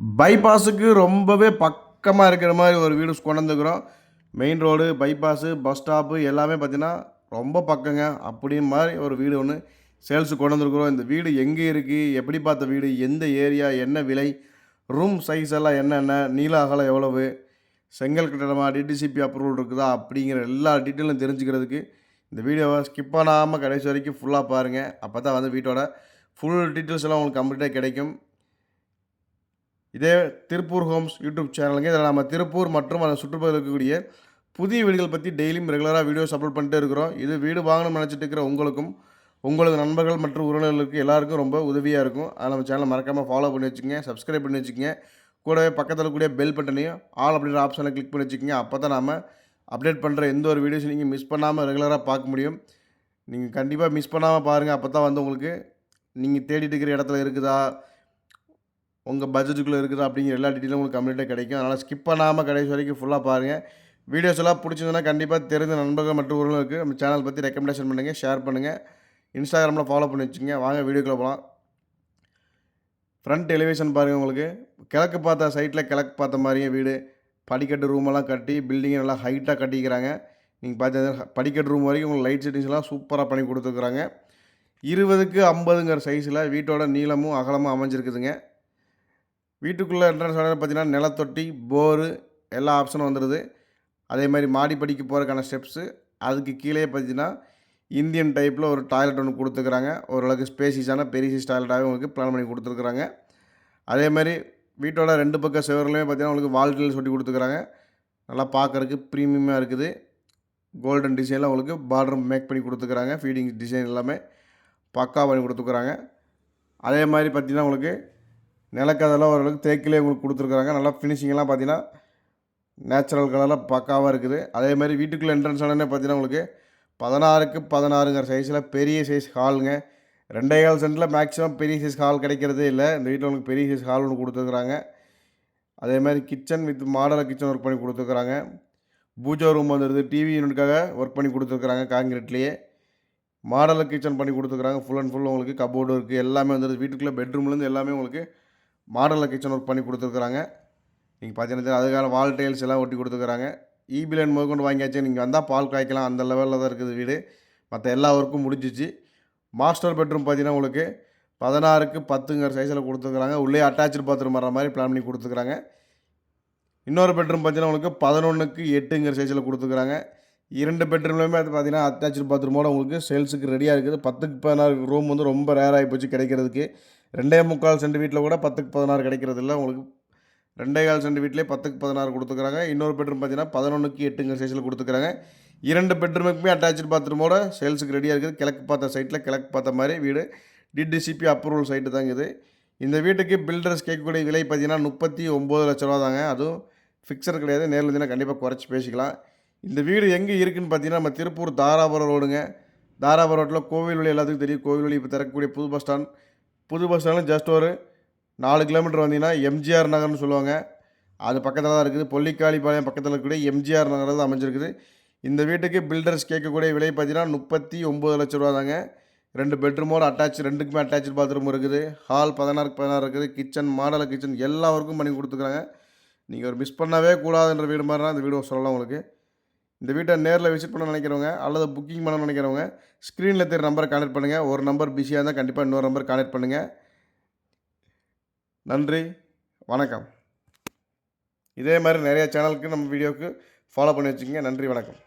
பைபாஸுக்கு ரொம்பவே பக்கமாக இருக்கிற மாதிரி ஒரு வீடு கொண்டு வந்துக்கிறோம் main road bypass bus stop எல்லாமே பார்த்திங்கன்னா ரொம்ப பக்கங்க. அப்படின்னு மாதிரி ஒரு வீடு ஒன்று சேல்ஸுக்கு கொண்டு வந்துருக்குறோம் இந்த வீடு எங்கே இருக்குது எப்படி பார்த்த வீடு? எந்த ஏரியா? என்ன விலை? ரூம் சைஸ் எல்லாம் என்னென்ன? நீள அகலம் எவ்வளவு? செங்கல் கட்டடமா? டிடிசிபி அப்ரூவல் இருக்குதா? அப்படிங்கிற எல்லா டீட்டெயிலும் தெரிஞ்சுக்கிறதுக்கு இந்த வீடியோவை ஸ்கிப் பண்ணாமல் கடைசி வரைக்கும் ஃபுல்லாக பாருங்கள் அப்போ தான் வந்து வீட்டோட ஃபுல் டீட்டெயில்ஸ் எல்லாம் உங்களுக்கு கம்ப்ளீட்டாக கிடைக்கும். இதே திருப்பூர் ஹோம்ஸ் யூடியூப் சேனலுங்க. இதில் நம்ம திருப்பூர் மற்றும் அதை சுற்றுப்பகுதியில் இருக்கக்கூடிய புதிய வீடுகள் பற்றி டெய்லியும் ரெகுலராக வீடியோஸ் அப்லோட் பண்ணிட்டே இருக்கிறோம். இது வீடு வாங்கணும்னு நினச்சிட்டு இருக்கிற உங்களுக்கும் உங்களது நண்பர்கள் மற்றும் உறவினர்களுக்கு எல்லாருக்கும் ரொம்ப உதவியாக இருக்கும். அதை நம்ம சேனலை மறக்காமல் ஃபாலோ பண்ணி வச்சுக்கோங்க சப்ஸ்கிரைப் பண்ணி வச்சுக்கோங்க. கூடவே பக்கத்தில் கூடிய பெல் பட்டனையும் ஆல் அப்படின்ற ஆப்ஷனை கிளிக் பண்ணி வச்சுக்கோங்க. அப்போ தான் நாம் அப்டேட் பண்ணுற எந்த ஒரு வீடியோஸும் நீங்கள் மிஸ் பண்ணாமல் ரெகுலராக பார்க்க முடியும். நீங்கள் கண்டிப்பாக மிஸ் பண்ணாமல் பாருங்கள் அப்போ தான் வந்து உங்களுக்கு நீங்கள் தேடிட்டு இருக்கிற இடத்துல இருக்குதா? உங்கள் பட்ஜெட்டுக்குள்ளே இருக்குது அப்படிங்கிற எல்லா டீட்டெயிலும் உங்களுக்கு கம்ப்ளீட்டாக கிடைக்கும். அதனால் ஸ்கிப் பண்ணாமல் கடைசி வரைக்கும் ஃபுல்லாக பாருங்கள் வீடியோஸ் எல்லாம் பிடிச்சிருந்தனா கண்டிப்பாக தெரிஞ்ச நண்பர்கள் மற்றும் உறவுகளுக்கு நம்ம சேனல் பற்றி ரெக்கமெண்டேஷன் பண்ணுங்கள் ஷேர் பண்ணுங்கள் இன்ஸ்டாகிராமில் ஃபாலோ பண்ணி வச்சுங்க வாங்க வீடியோக்குள்ளே போகலாம் ஃப்ரண்ட் எலிவேஷன் பாருங்கள் உங்களுக்கு. கிழக்கு பார்த்த சைட்டில் கிழக்கு பார்த்த மாதிரியே வீடு. படிக்கட்டு ரூமெல்லாம் கட்டி பில்டிங்கை நல்லா ஹைட்டாக கட்டிக்கிறாங்க. நீங்கள் பார்த்தீங்கன்னா படிக்கட்டு ரூம் வரைக்கும் உங்களுக்கு லைட் செட்டிங்ஸ் எல்லாம் சூப்பராக பண்ணி கொடுத்துருக்குறாங்க. இருபதுக்கு ஐம்பதுங்கிற சைஸில் வீட்டோட நீளமும் அகலமும் அமைஞ்சிருக்குதுங்க. வீட்டுக்குள்ளே என்ட்ரன்ஸ் பார்த்தீங்கன்னா நிலத்தொட்டி போரு எல்லா ஆப்ஷனும் வந்துடுது அதே மாதிரி மாடி போகிறதுக்கான ஸ்டெப்ஸு அதுக்கு கீழே பார்த்தீங்கன்னா இந்தியன் டைப்பில் ஒரு டாய்லெட் ஒன்று கொடுத்துருக்குறாங்க. ஓரளவுக்கு ஸ்பேசிஸான பெரிய சைஸ் டாய்லெட்டாகவே உங்களுக்கு பிளான் பண்ணி கொடுத்துருக்குறாங்க. அதே மாதிரி வீட்டோட ரெண்டு பக்கம் சுவர்லையுமே பார்த்தீங்கன்னா உங்களுக்கு வால்டில் சொட்டி கொடுத்துருக்குறாங்க. நல்லா பார்க்குறதுக்கு ப்ரீமியமாக இருக்குது. கோல்டன் டிசைனில் உங்களுக்கு பார்டர் மேக் பண்ணி கொடுத்துருக்குறாங்க. ஃபீடிங் டிசைன் எல்லாமே பக்கா பண்ணி கொடுத்துருக்குறாங்க. அதே மாதிரி பார்த்தீங்கன்னா உங்களுக்கு நிலக்கதெல்லாம் ஓரளவுக்கு தேக்கிலே உங்களுக்கு கொடுத்துருக்குறாங்க. நல்லா ஃபினிஷிங்கெல்லாம் பார்த்தீங்கன்னா நேச்சுரல் கலரில் பக்காவாக இருக்குது. அதே மாதிரி வீட்டுக்குள்ளே என்ட்ரன்ஸ் ஆனே பார்த்தீங்கன்னா உங்களுக்கு பதினாறுக்கு பதினாறுங்கிற சைஸில் பெரிய சைஸ் ஹாலுங்க ரெண்டே கால் சென்டில் மேக்ஸிமம் பெரிய சைஸ் ஹால் கிடைக்கிறதே இல்லை. இந்த வீட்டில் உங்களுக்கு பெரிய சைஸ் ஹால் ஒன்று கொடுத்துருக்குறாங்க. அதே மாதிரி கிச்சன் வித் மாடலில் கிச்சன் ஒர்க் பண்ணி கொடுத்துருக்குறாங்க. பூஜா ரூம் வந்துடுது டிவி யூனிட்காக ஒர்க் பண்ணி கொடுத்துருக்குறாங்க காங்கிரீட்லேயே மாடலில் கிச்சன் பண்ணி கொடுத்துருக்குறாங்க. ஃபுல் அண்ட் ஃபுல் உங்களுக்கு கபோர்டு இருக்குது எல்லாமே வந்துடுது வீட்டுக்குள்ளே பெட்ரூம்லேருந்து எல்லாமே உங்களுக்கு மாடலில் கிச்சன் ஒர்க் பண்ணி கொடுத்துருக்குறாங்க. நீங்கள் பார்த்தீங்கன்னா அதுக்கான வால் டைல்ஸ் எல்லாம் ஒட்டி கொடுத்துருக்குறாங்க. இபி முதற்கொண்டு வாங்கியாச்சு. நீங்கள் வந்தால் பால் காய்க்கலாம். அந்த லெவலில் தான் இருக்குது வீடு. மற்ற எல்லா ஒர்க்கும் முடிஞ்சிச்சு. மாஸ்டர் பெட்ரூம் பார்த்தீங்கன்னா உங்களுக்கு பதினாறுக்கு பத்துங்கிற சைஸில் கொடுத்துருக்குறாங்க. உள்ளே அட்டாச்சு பாத்ரூம் வர மாதிரி பிளான் பண்ணி கொடுத்துருக்குறாங்க. இன்னொரு பெட்ரூம் பார்த்தீங்கன்னா உங்களுக்கு பதினொன்றுக்கு எட்டுங்கிற சைஸில் கொடுத்துருக்குறாங்க. இரண்டு பெட்ரூம்லேயுமே அது பார்த்தீங்கன்னா அட்டாச்சு பாத்ரூமோட உங்களுக்கு சேல்ஸுக்கு ரெடியாக இருக்குது. பத்துக்கு பதினாறு ரூம் வந்து ரொம்ப ரேர் போச்சு கிடைக்கிறதுக்கு. ரெண்டே முக்கால் சென்ட் வீட்டில் கூட பத்துக்கு பதினாறு கிடைக்கிறது இல்லை உங்களுக்கு ரெண்டே கால் சென்ட் வீட்டிலே பத்துக்கு பதினாறு கொடுத்துக்கிறாங்க. இன்னொரு பெட்ரூம் பார்த்தீங்கன்னா பதினொன்றுக்கு எட்டுங்கிற சைஸில் கொடுத்துக்கிறாங்க. இரண்டு பெட்ரூமுக்குமே அட்டாச்சு பாத்ரூமோட சேல்ஸுக்கு ரெடியாக இருக்குது. கிழக்கு பார்த்த சைட்டில் கிழக்கு பார்த்த மாதிரி வீடு. டிடிசிபி அப்ரூவல் சைட்டு தாங்க இது. இந்த வீட்டுக்கு பில்டர்ஸ் கேட்கக்கூடிய விலை பார்த்தீங்கன்னா முப்பத்தி ஒம்பது லட்ச ரூபா தாங்க. அதுவும் ஃபிக்ஸர் கிடையாது. நேரில் இருந்தீங்கன்னா கண்டிப்பாக குறைச்சி பேசிக்கலாம். இந்த வீடு எங்கே இருக்குதுன்னு பார்த்தீங்கன்னா நம்ம திருப்பூர் தாராபுரம் ரோடுங்க. தாராபுரம் ரோட்டில் கோவில் வழி எல்லாத்துக்கும் தெரியும். கோவில் வழி இப்போ திறக்கக்கூடிய புது பஸ் ஸ்டாண்ட் புது பஸ் ஸ்டாண்டில் ஜஸ்ட் ஒரு நாலு கிலோமீட்டர் வந்தீங்கன்னா எம்ஜிஆர் நகர்னு சொல்லுவாங்க. அது பக்கத்தில் தான் இருக்குது. பொல்லிக்காளிப்பாளையம் பக்கத்தில் இருக்கக்கூடிய எம்ஜிஆர் நகர் தான் அமைஞ்சிருக்குது. இந்த வீட்டுக்கு பில்டர்ஸ் கேட்கக்கூடிய விலை பார்த்தீங்கன்னா முப்பத்தி ஒம்பது லட்ச ரூபா தாங்க. ரெண்டு பெட்ரூமோட அட்டாச் ரெண்டுக்குமே அட்டாச்சு பாத்ரூம் இருக்குது. ஹால் பதினாறுக்கு பதினாறு இருக்குது. கிச்சன் மாடல் கிச்சன் எல்லா ஒர்க்கும் பண்ணி கொடுத்துருக்காங்க நீங்கள் ஒரு மிஸ் பண்ணவே கூடாதுன்ற வீடு மாதிரினா இந்த வீடு சொல்லலாம் உங்களுக்கு. இந்த வீட்டை நேரில் விசிட் பண்ண நினைக்கிறவங்க அல்லது புக்கிங் பண்ண நினைக்கிறவங்க ஸ்க்ரீனில் தெரிய நம்பரை கான்டெக்ட் பண்ணுங்கள் ஒரு நம்பர் பிஸியாக இருந்தால் கண்டிப்பாக இன்னொரு நம்பர் கான்டெக்ட் பண்ணுங்கள் நன்றி வணக்கம். இதே மாதிரி நிறைய சேனலுக்கு நம்ம வீடியோவுக்கு ஃபாலோ பண்ணி வச்சுக்கோங்க. நன்றி வணக்கம்.